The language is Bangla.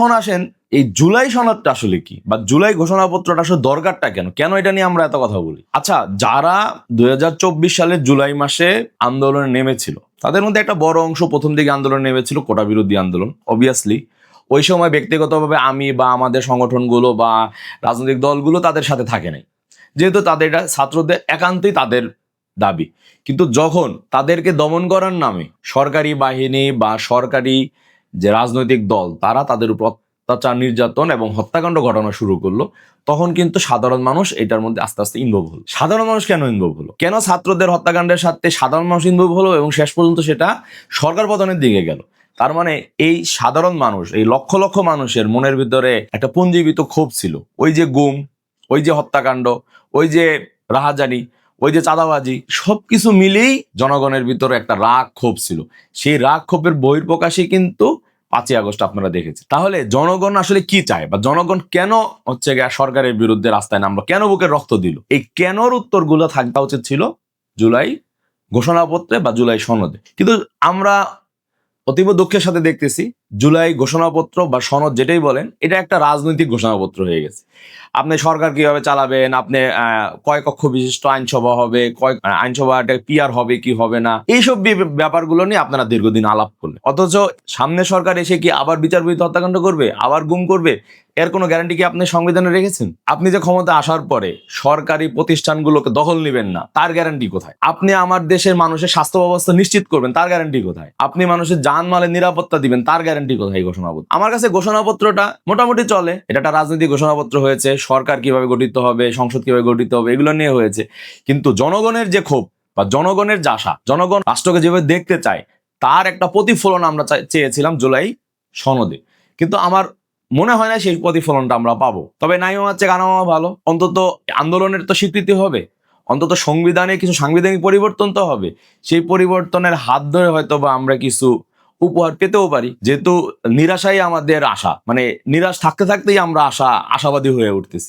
এখন আসেন, এই জুলাই সনদটা আসলে কি? বা জুলাই ঘোষণাপত্রটা আসলে দরকারটা কেন? কেন এটা নিয়ে আমরা এত কথা বলি? আচ্ছা যারা দুই সালের জুলাই মাসে আন্দোলনে নেমেছিল, তাদের মধ্যে একটা বড় অংশ প্রথম দিকে আন্দোলনে নেমেছিল, কোটা বিরোধী আন্দোলন অবভিয়াসলি ওই সময় ব্যক্তিগতভাবে আমি বা আমাদের সংগঠনগুলো বা রাজনৈতিক দলগুলো তাদের সাথে থাকে নাই। যেহেতু তাদের এটা ছাত্রদের একান্তই তাদের দাবি। কিন্তু যখন তাদেরকে দমন করার নামে সরকারি বাহিনী বা সরকারি যে রাজনৈতিক দল, তারা তাদের উপর অত্যাচার, নির্যাতন এবং হত্যাকাণ্ড ঘটানো শুরু করল, তখন কিন্তু সাধারণ মানুষ এটার মধ্যে আস্তে আস্তে ইনভলভ হলো। সাধারণ মানুষ কেন ইনভলভ হলো? কেন ছাত্রদের হত্যাকাণ্ডের সাথে সাধারণ মানুষ ইনভলভ হলো এবং শেষ পর্যন্ত সেটা সরকার পতনের দিকে গেল? তার মানে এই সাধারণ মানুষ, এই লক্ষ লক্ষ মানুষের মনের ভিতরে একটা পুঞ্জীবিত ক্ষোভ ছিল। ওই যে গুম, ওই যে হত্যাকাণ্ড, ওই যে রাহাজানি, ওই যে চাঁদাবাজি, সবকিছু মিলেই জনগণের ভিতরে একটা রাগ ক্ষোভ ছিল। সেই রাগ ক্ষোভের বহির্প্রকাশই কিন্তু পাঁচই আগস্ট আপনারা দেখেছেন। তাহলে জনগণ আসলে কি চায় বা জনগণ কেন হচ্ছে গিয়ে সরকারের বিরুদ্ধে রাস্তায় নামলো, কেন বুকে রক্ত দিল? এই কেনর উত্তরগুলো থাকা উচিত ছিল জুলাই ঘোষণাপত্রে বা জুলাই সনদে। কিন্তু আমরা অতীব দুঃখের সাথে দেখতেছি, জুলাই ঘোষণাপত্র বা সনদ যেটাই বলেন, এটা একটা রাজনৈতিক ঘোষণাপত্র হয়ে গেছে। আপনি সরকার কীভাবে চালাবেন, আপনি কয় কক্ষ বিশিষ্ট আইনসভা হবে, কয় আইনসভাটা পিয়ার হবে কি হবে না, এইসব ব্যাপারগুলো নিয়ে আপনারা দীর্ঘদিন আলাপ করলেন। অথচ সামনে সরকার এসে কি আবার বিচার বিরোধী হত্যাকাণ্ড করবে, আবার গুম করবে? এর কোনো গ্যারান্টি কি আপনি সংবিধানে রেখেছেন? আপনি যে ক্ষমতা আসার পরে সরকারি প্রতিষ্ঠানগুলোকে দখল নেবেন না, তার গ্যারান্টি কোথায়? আপনি আমার দেশের মানুষের স্বাস্থ্য ব্যবস্থা নিশ্চিত করবেন, তার গ্যারান্টি কোথায়? আপনি মানুষের জানমালের নিরাপত্তা দিবেন, তার গ্যারান্টি কোথায় ঘোষণাপত্র? আমার কাছে ঘোষণাপত্রটা মোটামুটি চলে, এটা একটা রাজনৈতিক ঘোষণাপত্র হয়েছে, সরকার কীভাবে গঠিত হবে, সংসদ কীভাবে গঠিত হবে, এগুলো নিয়ে হয়েছে। কিন্তু জনগণের যে ক্ষোভ বা জনগণের যে আশা, জনগণ রাষ্ট্রকে যেভাবে দেখতে চায়, তার একটা প্রতিফলন আমরা চেয়েছিলাম জুলাই সনদে। কিন্তু আমার মনে হয় না সেই প্রতিফলনটা আমরা পাবো। তবে নাই হচ্ছে কানামা ভালো। অন্তত আন্দোলনের তো স্বীকৃতি হবে। অন্তত সংবিধানে কিছু সাংবিধানিক পরিবর্তন তো হবে। সেই পরিবর্তনের হাত ধরে হয়তো বা আমরা কিছু উপহার পেতেও পারি। যেহেতু নিরাশাই আমাদের আশা। মানে নিরাশ থাকতে থাকতেই আমরা আশা, আশাবাদী হয়ে উঠতেছি।